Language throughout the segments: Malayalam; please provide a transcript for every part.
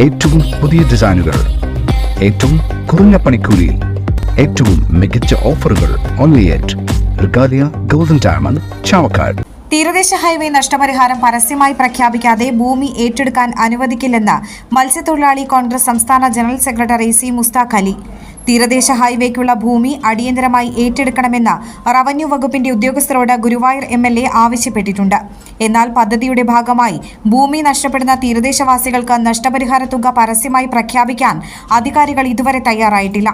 ഏറ്റവും പുതിയ ഡിസൈനുകൾ ഏറ്റവും കുറഞ്ഞ പണിക്കൂലിയിൽ ഏറ്റവും മികച്ച ഓഫറുകൾ ഓൺലി ഡയമണ്ട് തീരദേശ ഹൈവേ നഷ്ടപരിഹാരം പരസ്യമായി പ്രഖ്യാപിക്കാതെ ഭൂമി ഏറ്റെടുക്കാൻ അനുവദിക്കില്ലെന്ന് മത്സ്യത്തൊഴിലാളി കോൺഗ്രസ് സംസ്ഥാന general secretary C Mustaq Ali. തീരദേശ ഹൈവേക്കുള്ള ഭൂമി അടിയന്തരമായി ഏറ്റെടുക്കണമെന്ന് റവന്യൂ വകുപ്പിന്റെ ഉദ്യോഗസ്ഥരോട് ഗുരുവായൂർ എം ആവശ്യപ്പെട്ടിട്ടുണ്ട്. എന്നാൽ പദ്ധതിയുടെ ഭാഗമായി ഭൂമി നഷ്ടപ്പെടുന്ന തീരദേശവാസികൾക്ക് നഷ്ടപരിഹാര തുക പരസ്യമായി പ്രഖ്യാപിക്കാൻ അധികാരികൾ ഇതുവരെ തയ്യാറായിട്ടില്ല.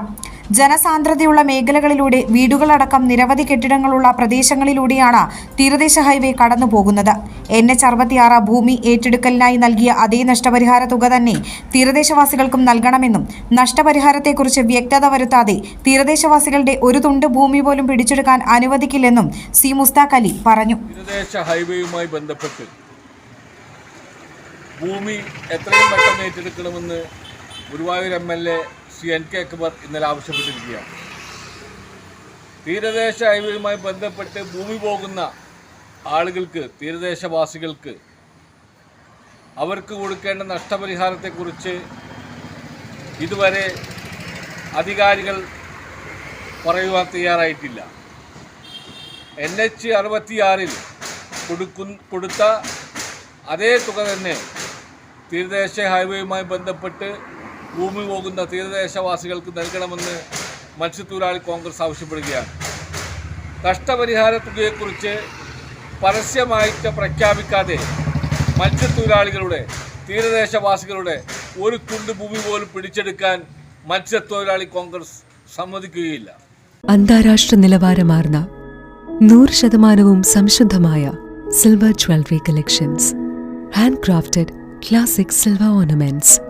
ജനസാന്ദ്രതയുള്ള മേഖലകളിലൂടെ വീടുകളടക്കം നിരവധി കെട്ടിടങ്ങളുള്ള പ്രദേശങ്ങളിലൂടെയാണ് തീരദേശ ഹൈവേ കടന്നുപോകുന്നത്. എൻ എച്ച് അറുപത്തിയാറ് ഭൂമി ഏറ്റെടുക്കലിനായി നൽകിയ അതേ നഷ്ടപരിഹാര തുക തന്നെ തീരദേശവാസികൾക്കും നൽകണമെന്നും നഷ്ടപരിഹാരത്തെക്കുറിച്ച് വ്യക്തത വരുത്താതെ തീരദേശവാസികളുടെ ഒരു തുണ്ട് ഭൂമി പോലും പിടിച്ചെടുക്കാൻ അനുവദിക്കില്ലെന്നും സി മുസ്താഖ് അലി പറഞ്ഞു. തീരദേശ ഹൈവേയുമായി ബന്ധപ്പെട്ട് ഭൂമി എത്രയും പെട്ടെന്ന് ഏറ്റെടുക്കണമെന്ന് Guruvayur M L A Sri N K Akbar ഇന്നലെ ആവശ്യപ്പെട്ടിരിക്കുകയാണ്. തീരദേശ ഹൈവേയുമായി ബന്ധപ്പെട്ട് ഭൂമി പോകുന്ന ആളുകൾക്ക് തീരദേശവാസികൾക്ക് അവർക്ക് കൊടുക്കേണ്ട നഷ്ടപരിഹാരത്തെക്കുറിച്ച് ഇതുവരെ അധികാരികൾ പറയുവാൻ തയ്യാറായിട്ടില്ല. എൻ എച്ച് അറുപത്തിയാറിൽ കൊടുക്കു കൊടുത്ത അതേ തുക തന്നെ തീരദേശ ഹൈവേയുമായി ബന്ധപ്പെട്ട് ഭൂമി പോകുന്ന തീരദേശവാസികൾക്ക് നൽകണമെന്ന് മത്സ്യത്തൊഴിലാളി കോൺഗ്രസ് ആവശ്യപ്പെടുകയാണ്. നഷ്ടപരിഹാര തുകയെക്കുറിച്ച് പരസ്യമായിട്ട് പ്രഖ്യാപിക്കാതെ മത്സ്യത്തൊഴിലാളികളുടെ തീരദേശവാസികളുടെ ഒരു തുണ്ട് ഭൂമി പോലും പിടിച്ചെടുക്കാൻ മത്സ്യത്തൊഴിലാളി കോൺഗ്രസ് സമ്മതിക്കുകയില്ല. അന്താരാഷ്ട്ര നിലവാരമാർന്ന നൂറ് ശതമാനവും സംശുദ്ധമായ silver jewellery collections. Hand crafted classic silver ornaments.